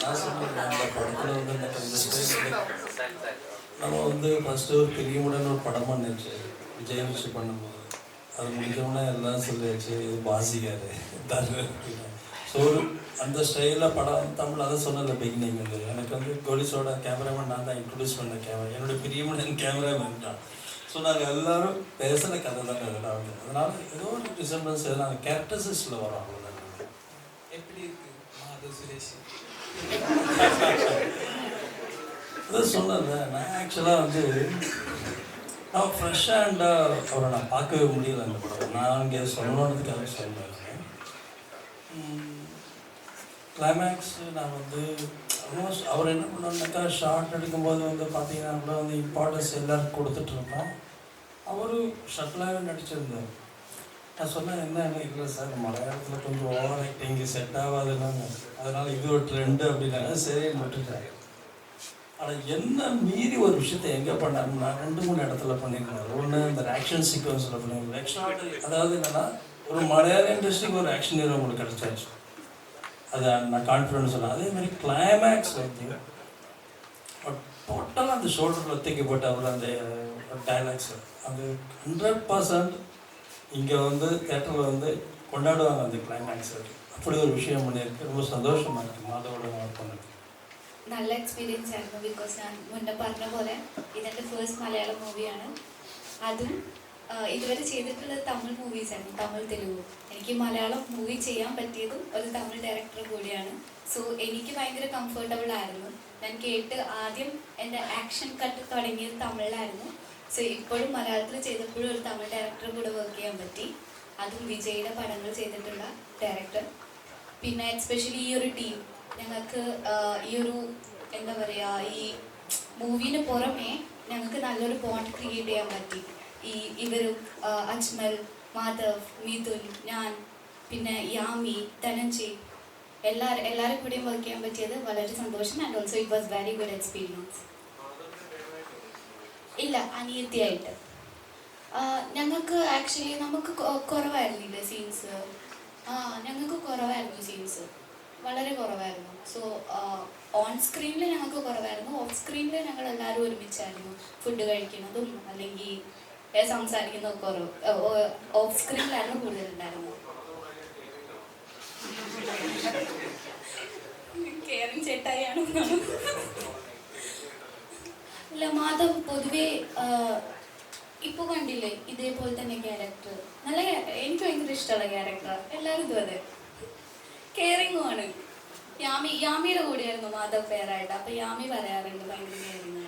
நான் சொன்னேன் அந்த படத்தில் வந்து அந்த நம்ம வந்து ஃபஸ்ட்டு ஒரு பிரியமுடன் ஒரு படம் பண்ணிச்சு விஜய் வச்சு பண்ணும்போது அது முடிஞ்சோடனே எல்லாம் சொல்லியாச்சு இது பாசிக்காரு ஸோ ஒரு அந்த ஸ்டைலில் படம் தமிழ் அதை சொன்னல பிகினிங் வந்து எனக்கு வந்து கோலிஸோட கேமராமேன் நான் தான் இன்ட்ரடியூஸ் பண்ண கேமரா என்னோட பிரியமுடன் கேமராமேன் தான். ஸோ நாங்கள் எல்லாரும் பேசின கதை தான் அதனால் ஏதோ ஒரு டிசம்பர்ஸ் நாங்கள் கேரக்டர்ஸில் வரோம் அவ்வளோதான் எப்படி இருக்குது மாதவ் சுரேஷ். அதான் சொன்னேன் நான் ஆக்சுவலாக வந்து நான் ஃப்ரெஷ்ஷாக ஹேண்டாக அவரை நான் பார்க்கவே முடியல அந்த படம் நான் இங்கே சொல்லணுன்றதுக்காக சொல்லுவேன் கிளைமேக்ஸ் நான் வந்து ஆல்மோஸ்ட் அவர் என்ன பண்ணாருனாக்கா ஷார்ட் எடுக்கும்போது வந்து பார்த்தீங்கன்னா கூட வந்து இம்பார்ட்டன்ஸ் எல்லாருக்கும் கொடுத்துட்ருந்தோம் அவரும் ஷட்டிலாகவே நடிச்சிருந்தார். நான் சொன்னேன் என்ன இல்லை சார் மலையாளத்தில் கொஞ்சம் ஓவர் ஆக்டிங் செட் ஆகாதுன்னு அதனால் இது ஒரு ட்ரெண்டு அப்படின்னாங்க. சரி விட்டுட்டாங்க ஆனால் என்ன மீறி ஒரு விஷயத்தை எங்கே பண்ணாருன்னா ரெண்டு மூணு இடத்துல பண்ணியிருக்காரு ஒன்று இந்த ஆக்ஷன் சீக்வன்ஸில் பண்ணியிருக்காரு எக்ஸ்ட்ரா அதாவது என்னன்னா ஒரு மலையாள இண்டஸ்ட்ரிக்கு ஒரு ஆக்ஷன் ஹீரோ உங்களுக்கு கிடச்சாச்சு. அதை நான் கான்ஃபிடன்ஸ் சொன்னேன். அதே மாதிரி கிளைமேக்ஸ் வந்து டோட்டலாக அந்த ஷோல்டரில் தூக்கி போட்ட அவர் அந்த டைலாக்ஸ் அது ஹண்ட்ரட் பர்சன்ட் இங்கே வந்து தேட்டரில் வந்து கொண்டாடுவாங்க அந்த கிளைமேக்ஸ் அப்படி ஒரு விஷயம் பண்ணியிருக்கு ரொம்ப சந்தோஷமாக இருக்குது மாதவோட ஒர்க் பண்ணது നല്ല എക്സ്പീരിയൻസ് ആയിരുന്നു ബിക്കോസ് ഞാൻ മുന്നേ പറഞ്ഞ പോലെ ഇതെൻ്റെ ഫേസ്റ്റ് മലയാളം മൂവിയാണ് അതും ആ, ഇതുവരെ ചെയ്തിട്ടുള്ളത് തമിഴ് മൂവീസ് ആയിരുന്നു തമിഴ് തെലുഗു എനിക്ക് മലയാളം മൂവി ചെയ്യാൻ പറ്റിയതും ഒരു തമിഴ് ഡയറക്ടർ കൂടിയാണ് സോ എനിക്ക് ഭയങ്കര കംഫർട്ടബിൾ ആയിരുന്നു ഞാൻ കേട്ട് ആദ്യം എൻ്റെ ആക്ഷൻ കട്ട് തുടങ്ങിയത് തമിഴിലായിരുന്നു സോ ഇപ്പോഴും മലയാളത്തിൽ ചെയ്തപ്പോഴും ഒരു തമിഴ് ഡയറക്ടറും കൂടെ വർക്ക് ചെയ്യാൻ പറ്റി. അതും വിജയുടെ പടങ്ങൾ ചെയ്തിട്ടുള്ള ഡയറക്ടർ പിന്നെ എസ്പെഷ്യലി ഈ ഒരു ടീം ഞങ്ങൾക്ക് ഈ ഒരു എന്താ പറയുക ഈ മൂവിന് പുറമേ ഞങ്ങൾക്ക് നല്ലൊരു ബോണ്ട് ക്രിയേറ്റ് ചെയ്യാൻ പറ്റി. ഈ ആഹ്, അജ്മൽ മാധവ് മിഥുൻ ഞാൻ പിന്നെ യാമി ധനഞ്ജി എല്ലാവരും എല്ലാവരും കൂടെയും വർക്ക് ചെയ്യാൻ പറ്റിയത് വളരെ സന്തോഷം. And also it was very good experience ഇല്ല അനിയത്തിയായിട്ട്. ഞങ്ങൾക്ക് ആക്ച്വലി നമുക്ക് കുറവായിരുന്നു കുറവായിരുന്നില്ലേ സീൻസ് ആ ഞങ്ങൾക്ക് കുറവായിരുന്നു സീൻസ് വളരെ കുറവായിരുന്നു. സോ ഓൺ സ്ക്രീനിൽ ഞങ്ങൾക്ക് കുറവായിരുന്നു. ഓഫ് സ്ക്രീനിൽ ഞങ്ങൾ എല്ലാവരും ഒരുമിച്ചായിരുന്നു ഫുഡ് കഴിക്കുന്നതും അല്ലെങ്കിൽ സംസാരിക്കുന്നതും കുറവ്. ഓഫ് സ്ക്രീനിലായിരുന്നു കൂടുതലുണ്ടായിരുന്നത്. കെയറിങ് ചേട്ടായാണ് ഇല്ല മാധവ് പൊതുവേ ഇപ്പൊ കണ്ടില്ലേ ഇതേപോലെ തന്നെ ക്യാരക്ടർ നല്ല എനിക്ക് ഭയങ്കര ഇഷ്ടമുള്ള ക്യാരക്ടർ എല്ലാവരും ഇതും അതെ. കെയറിങ്ങും ആണ്. യാമി യാമിയുടെ കൂടെയായിരുന്നു മാധവ് പേരായിട്ട് അപ്പൊ യാമി പറയാറുണ്ട് ഭയങ്കര കെയറിങ്